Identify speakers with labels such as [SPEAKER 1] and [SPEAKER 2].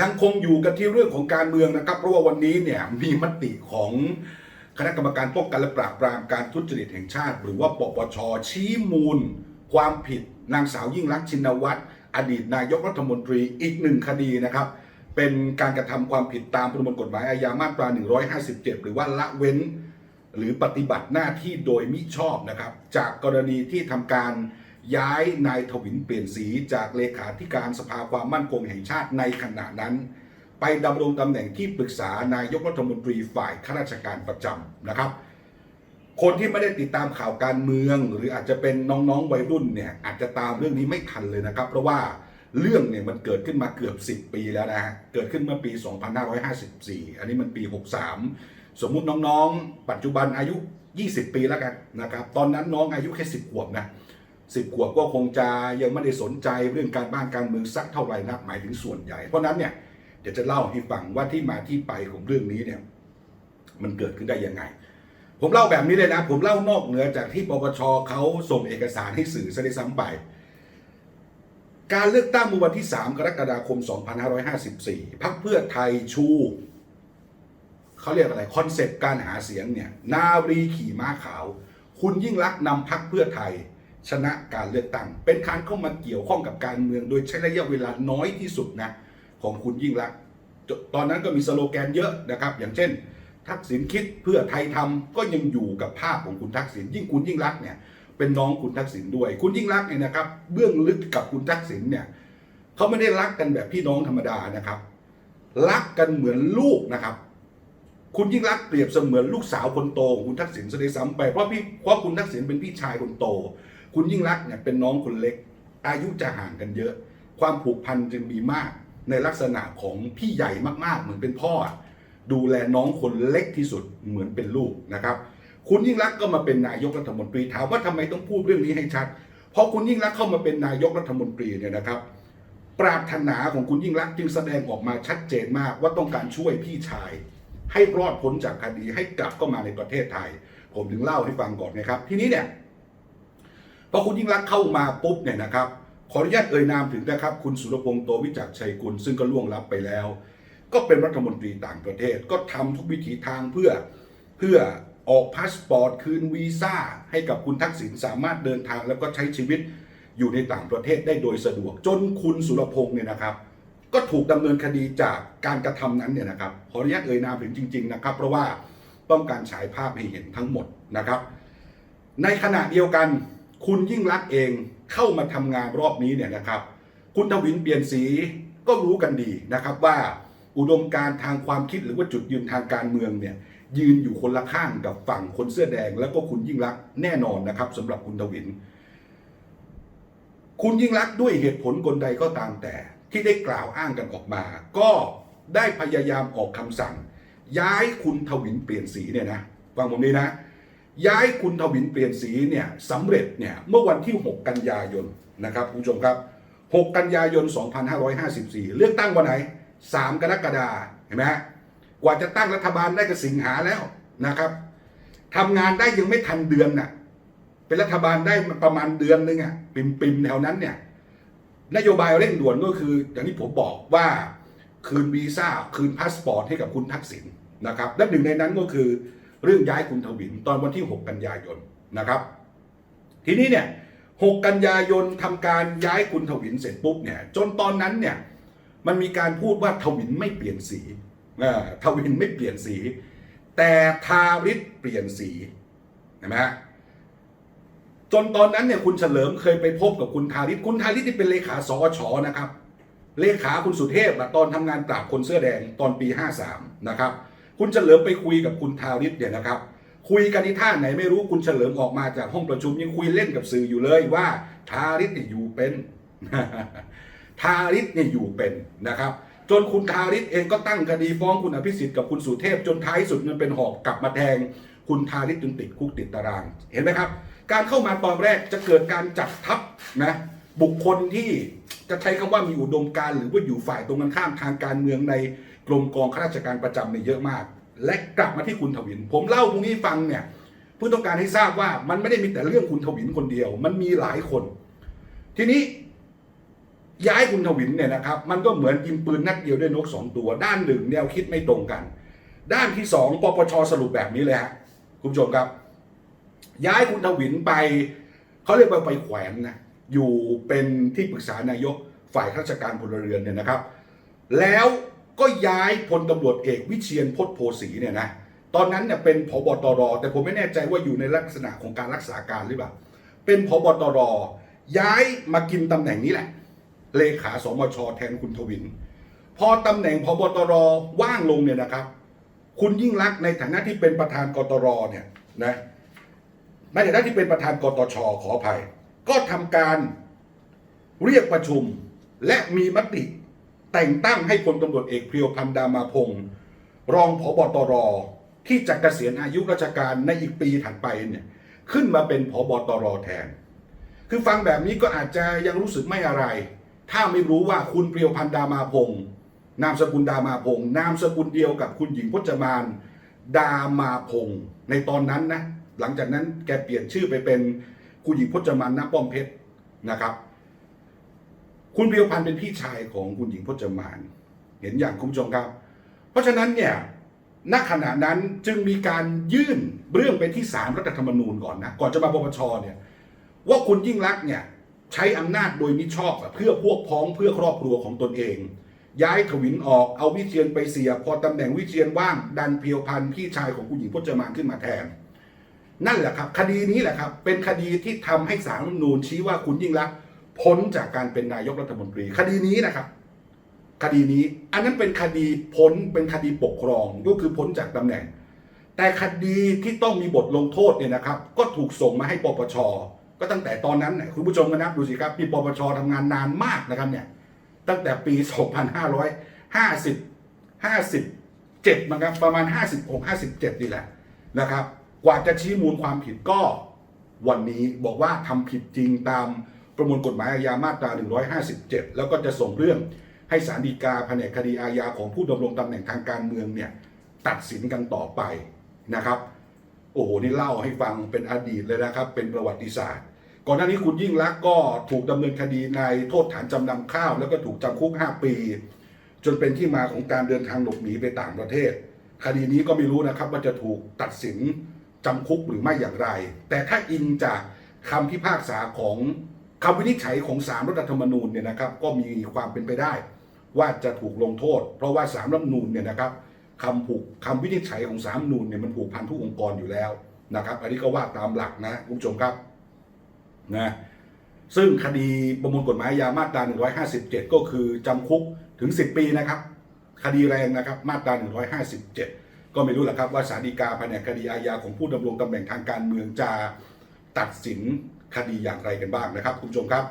[SPEAKER 1] ยังคงอยู่กันที่เรื่องของการเมืองนะครับ เพราะว่าวันนี้เนี่ยมีมติของคณะกรรมการป้องกันและปราบปรามการทุจริตแห่งชาติ หรือว่าปปชชี้มูล ความผิด นางสาวยิ่งลักษณ์ชินวัตรอดีตนายกรัฐมนตรีอีกหนึ่งคดีนะครับ เป็นการกระทำความผิดตามประมวลกฎหมายอาญามาตรา 157 หรือว่าละเว้น หรือปฏิบัติหน้าที่โดยมิชอบนะครับ จากกรณีที่ทำการ ย้ายนายถวินเปลี่ยนสีจากเลขาธิการสภาความมั่นคงแห่งชาติในขณะนั้น ไปดำรงตำแหน่งที่ปรึกษานายกรัฐมนตรีฝ่ายข้าราชการประจำนะครับ คนที่ไม่ได้ติดตามข่าวการเมือง หรืออาจจะเป็นน้องๆวัยรุ่นเนี่ยอาจจะตามเรื่องนี้ไม่ทันเลยนะครับ เพราะว่าเรื่องเนี่ยมันเกิดขึ้นมาเกือบ 10 ปีแล้วนะฮะ เกิดขึ้นเมื่อปี 2554 อันนี้มันปี 63 สมมุติน้องๆ ปัจจุบันอายุ 20 ปีแล้วกันนะครับ ตอนนั้นน้องอายุแค่ 10 ขวบนะ 10ขวบก็คงจะยังไม่ได้สนใจเรื่องการบ้านการเมืองสักเท่าไหร่นักหมายถึงส่วนใหญ่ เพราะนั้นเนี่ยเดี๋ยวจะเล่าให้ฟังว่าที่มาที่ไปของเรื่องนี้เนี่ยมันเกิดขึ้นได้ยังไง ผมเล่าแบบนี้เลยนะ ผมเล่านอกเหนือจากที่ปปชเขาส่งเอกสารให้สื่อซะด้ซ้ำไปการเลือกตั้งเมื่อวันที่ 3 กรกฎาคม 2554 พักเพื่อไทยชู เขาเรียกอะไร คอนเซปต์การหาเสียงเนี่ย นารีขี่ม้าขาว คุณยิ่งรักนำพักเพื่อไทย ชนะการเลือกตั้ง เป็นการเข้ามาเกี่ยวข้องกับการเมืองโดยใช้ระยะเวลาน้อยที่สุดนะของคุณยิ่งรัก ตอนนั้นก็มีสโลแกนเยอะนะครับ อย่างเช่น ทักษิณคิดเพื่อไทยทำก็ยังอยู่กับภาพของคุณทักษิณยิ่งคุณยิ่งรักเนี่ยเป็นน้องคุณทักษิณด้วย คุณยิ่งรักเนี่ยนะครับ เบื้องลึกกับคุณทักษิณเนี่ยเขาไม่ได้รักกันแบบพี่น้องธรรมดานะครับ รักกันเหมือนลูกนะครับ คุณยิ่งรักเปรียบเสมือนลูกสาวคนโตของคุณทักษิณซะด้วยซ้ำไปเพราะพี่เพราะคุณทักษิณเป็นพี่ชายคนโต คุณยิ่งรักเนี่ยเป็นน้องคนเล็ก อายุจะห่างกันเยอะ ความผูกพันจึงมีมากในลักษณะของพี่ใหญ่มากๆ เหมือนเป็นพ่อ ดูแลน้องคนเล็กที่สุดเหมือนเป็นลูกนะครับ คุณยิ่งรักก็มาเป็นนายกรัฐมนตรีถามว่าทำไมต้องพูดเรื่องนี้ให้ชัดเพราะคุณยิ่งรักเข้ามาเป็นนายกรัฐมนตรีเนี่ยนะครับ ปรารถนาของคุณยิ่งรักจึงแสดงออกมาชัดเจนมากว่าต้องการช่วยพี่ชาย ให้รอดพ้นจากคดีให้กลับเข้ามาในประเทศไทย ผมถึงเล่าให้ฟังก่อนนะครับ ทีนี้เนี่ย พอคุณยิ่งรักเข้ามาปุ๊บเนี่ยนะครับขออนุญาตเอ่ยนามถึงนะครับ คุณสุรพงษ์โตวิจักชัยกุลซึ่งก็ล่วงลับไปแล้ว ก็เป็นรัฐมนตรีต่างประเทศ ก็ทำทุกวิถีทางเพื่อเพื่อออกพาสปอร์ตคืนวีซ่าให้กับคุณทักษิณสามารถเดินทางแล้วก็ใช้ชีวิตอยู่ในต่างประเทศได้โดยสะดวก จนคุณสุรพงษ์เนี่ยนะครับ ก็ถูกดำเนินคดีจากการกระทำนั้นเนี่ยนะครับขออนุญาตเอ่ยนามถึงจริง ๆ นะครับ เพราะว่าต้องการฉายภาพให้เห็นทั้งหมดนะครับ ในขณะเดียวกัน คุณยิ่งรักเองเข้ามาทำงานรอบนี้เนี่ยนะครับ คุณทวินเปลี่ยนสีก็รู้กันดีนะครับว่าอุดมการทางความคิดหรือว่าจุดยืนทางการเมืองเนี่ยยืนอยู่คนละข้างกับฝั่งคนเสื้อแดง แล้วก็คุณยิ่งรักแน่นอนนะครับสำหรับคุณทวิน คุณยิ่งรักด้วยเหตุผลกลใดก็ตามแต่ ที่ได้กล่าวอ้างกันออกมา ก็ได้พยายามออกคำสั่ง ย้ายคุณทวินเปลี่ยนสีเนี่ยนะฟังผมดีนะ ย้ายคุณทวินเปลี่ยนสีเนี่ยสำเร็จเนี่ยเมื่อวันที่ 6 กันยายนนะครับคุณผู้ชมครับ 6 กันยายน 2554 เลือกตั้งวันไหน 3 กรกฎาคมเห็นไหมฮะกว่าจะตั้งรัฐบาลได้ก็สิงหาแล้วนะครับทำงานได้ยังไม่ทันเดือนน่ะเป็นรัฐบาลได้ประมาณเดือนนึงอะปิมปิมแถวนั้นเนี่ยนโยบายเร่งด่วนก็คือ อย่างที่ผมบอกว่าคืนวีซ่าคืนพาสปอร์ตให้กับคุณทักษิณนะครับและหนึ่งในนั้นก็คือ เรื่องย้ายคุณทวินตอนวันที่ 6 กันยายนนะครับ ทีนี้เนี่ย 6 กันยายนทำการย้ายคุณทวินเสร็จปุ๊บเนี่ย จนตอนนั้นเนี่ยมันมีการพูดว่าทวินไม่เปลี่ยนสีทวินไม่เปลี่ยนสี แต่ทาริศเปลี่ยนสีเห็นไหมฮะจนตอนนั้นเนี่ยคุณเฉลิมเคยไปพบกับคุณทาริศคุณทาริศที่เป็นเลขาสอชนะครับ เลขาคุณสุเทพตอนทำงานปราบคนเสื้อแดงตอนปี 53 นะครับ คุณเฉลิมไปคุยกับคุณทาริศเนี่ยนะครับ คุยกันที่ท่าไหนไม่รู้คุณเฉลิมออกมาจากห้องประชุมยังคุยเล่นกับสื่ออยู่เลยว่าทาริศเนี่ยอยู่เป็นทาริศเนี่ยอยู่เป็นนะครับ จนคุณทาริศเองก็ตั้งคดีฟ้องคุณอภิสิทธิ์กับคุณสุเทพจนท้ายสุดมันเป็นหอกกลับมาแทง คุณทาริศจนติดคุกติดตาราง เห็นไหมครับ การเข้ามาตอนแรกจะเกิดการจัดทัพนะบุคคลที่จะใช้คำว่ามีอุดมการหรือว่าอยู่ฝ่ายตรงกันข้ามทางการเมืองใน กรมกองข้าราชการประจำเนี่ยเยอะมาก และกลับมาที่คุณทวิน ผมเล่าตรงนี้ฟังเนี่ยเพื่อต้องการให้ทราบว่ามันไม่ได้มีแต่เรื่องคุณทวินคนเดียว มันมีหลายคน ทีนี้ย้ายคุณทวินเนี่ยนะครับ มันก็เหมือนยิงปืนนัดเดียวด้วยนกสองตัว ด้านหนึ่งแนวคิดไม่ตรงกัน ด้านที่สองปปชสรุปแบบนี้เลยฮะคุณผู้ชมครับ ย้ายคุณทวินไปเขาเรียกว่าไปแขวนนะอยู่เป็นที่ปรึกษานายกฝ่ายข้าราชการพลเรือนเนี่ยนะครับ แล้ว ก็ย้ายพลตำรวจเอกวิเชียนพจน์โพสีเนี่ยนะตอนนั้นเนี่ยเป็นผบตร แต่ผมไม่แน่ใจว่าอยู่ในลักษณะของการรักษาการหรือเปล่า เป็นผบตร ย้ายมากินตำแหน่งนี้แหละ เลขาสมชแทนคุณทวิน พอตำแหน่งพบตรว่างลงเนี่ยนะครับ คุณยิ่งรักในฐานะที่เป็นประธานกตรเนี่ยนะในฐานะที่เป็นประธานกตชขออภัย ก็ทำการเรียกประชุมและมีมติ แต่งตั้งให้พลตำรวจเอกเพียวพันธ์ดามาพงศ์รองผบตร ที่จะเกษียณอายุราชการในอีกปีถัดไปเนี่ยขึ้นมาเป็นผบตรแทน คือฟังแบบนี้ก็อาจจะยังรู้สึกไม่อะไร ถ้าไม่รู้ว่าคุณเพรียวพันธ์ดามาพงศ์นามสกุลดามาพงศ์นามสกุลเดียวกับคุณหญิงพจมานดามาพงศ์ในตอนนั้นนะหลังจากนั้นแกเปลี่ยนชื่อไปเป็นคุณหญิงพจมานณป้อมเพชรนะครับ คุณเพียวพันธ์เป็นพี่ชายของคุณหญิงพจมานเห็นอย่างคุณผู้ชมครับ เพราะฉะนั้นเนี่ยณขณะนั้นจึงมีการยื่นเรื่องไปที่ศาลรัฐธรรมนูญก่อนนะก่อนจะมาปปชเนี่ยว่าคุณยิ่งรักษณ์เนี่ยใช้อำนาจโดยมิชอบเพื่อพวกพ้องเพื่อครอบครัวของตนเอง ย้ายถวินออกเอาวิเชียนไปเสีย พอตำแหน่งวิเชียนว่างดันเพียวพันธ์พี่ชายของคุณหญิงพจมานขึ้นมาแทน นั่นแหละครับ คดีนี้แหละครับ เป็นคดีที่ทำให้ศาลรัฐธรรมนูญชี้ว่าคุณยิ่งรักษณ์ พ้นจากการเป็นนายกรัฐมนตรี คดีนี้นะครับ คดีนี้อันนั้นเป็นคดีพ้นเป็นคดีปกครองก็คือพ้นจากตำแหน่ง แต่คดีที่ต้องมีบทลงโทษเนี่ยนะครับ ก็ถูกส่งมาให้ปปชก็ตั้งแต่ตอนนั้นเนี่ยคุณผู้ชมก็นับดูสิครับที่ปปชทำงานนานมากนะครับเนี่ยตั้งแต่ปี 2550 57มั้งครับประมาณ 56 57นี่แหละนะครับ กว่าจะชี้มูลความผิดก็วันนี้บอกว่าทำผิดจริงตาม ประมวลกฎหมายอาญามาตรา 157 แล้วก็จะส่งเรื่องให้ศาลฎีกาแผนกคดีอาญาของผู้ดำรงตำแหน่งทางการเมืองเนี่ยตัดสินกันต่อไปนะครับ โอ้โห นี่เล่าให้ฟังเป็นอดีตเลยนะครับ เป็นประวัติศาสตร์ ก่อนหน้านี้คุณยิ่งรักษณ์ก็ถูกดำเนินคดีในโทษฐานจำนำข้าว แล้วก็ถูกจำคุก 5 ปี จนเป็นที่มาของการเดินทางหลบหนีไปต่างประเทศ คดีนี้ก็ไม่รู้นะครับว่าจะถูกตัดสินจำคุกหรือไม่อย่างไร แต่ถ้าอิงจากคำพิพากษาของ คำวินิจฉัยของสารรัฐธรรมนูญเนี่ยนะครับก็มีความเป็นไปได้ ว่าจะถูกลงโทษ เพราะว่าสารรัฐธรรมนูญเนี่ยนะครับคำผูกคำวินิจฉัยของสารรัฐธรรมนูญเนี่ยมันผูกพันทุกองค์กรอยู่แล้วนะครับ อันนี้ก็ว่าตามหลักนะคุณผู้ชมครับนะซึ่งคดีประมวลกฎหมายอาญามาตรา 157 ก็คือจำคุกถึง 10 ปีนะครับ คดีแรงนะครับมาตรา 157 ก็ไม่รู้แหละครับว่าศาลฎีกาแผนกคดีอาญาของผู้ดำรงตำแหน่งทางการเมืองจะตัดสิน คดีอย่างไรกันบ้างนะครับ คุณผู้ชมครับ